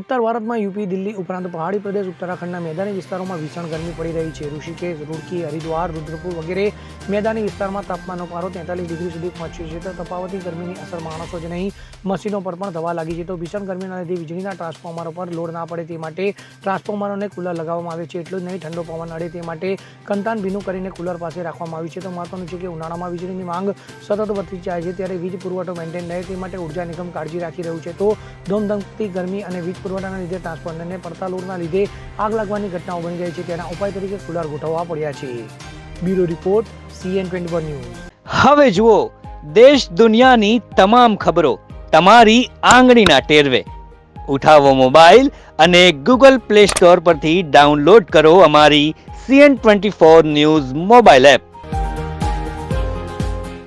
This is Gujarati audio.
ઉત્તર ભારતમાં યુપી, દિલ્હી ઉપરાંત પહાડી પ્રદેશ, ઉત્તરાખંડના મેદાની વિસ્તારોમાં ભીષણ ગરમી પડી રહી છે. ઋષિકેશ, રૂડકી, હરિદ્વાર, રુદ્રપુર વગેરે મેદાની વિસ્તારમાં તાપમાનનો પારો તેતાલીસ ડિગ્રી સુધી પહોંચ્યો છે. તો તફાવતી ગરમીની અસર માણસો જ નહીં, મશીનો પર પણ થવા લાગી છે. તો ભીષણ ગરમીના લીધે વીજળીના ટ્રાન્સફોર્મરો પર લોડ ના પડે તે માટે ટ્રાન્સફોર્મરોને કુલર લગાવવામાં આવે છે. એટલું જ નહીં, ઠંડો પવન અડે તે માટે કંતાન ભીનું કરીને કુલર પાસે રાખવામાં આવ્યું છે. તો મહત્વનું છે કે ઉનાળામાં વીજળીની માંગ સતત વધતી જાય છે. ત્યારે વીજ પુરવઠો મેન્ટેન રહે તે માટે ઊર્જા નિગમ કાળજી રાખી રહ્યું છે. તો ધોમધમતી ગરમી અને વીજ પુરવઠાના લીધે ટ્રાન્સફોર્મરને પડતા, લોડના લીધે આગ લાગવાની ઘટનાઓ બની ગઈ છે તેના ઉપાય તરીકે કુલર ગોઠવવા પડ્યા છે. Bureau report, CN twenty news. હવે જુઓ, દેશ દુનિયાની તમામ ખબરો તમારી આંગળીના ટેરવે. ઉઠાવો મોબાઈલ અને ગૂગલ પ્લે સ્ટોર પરથી ડાઉનલોડ કરો અમારી CN twenty four news mobile app.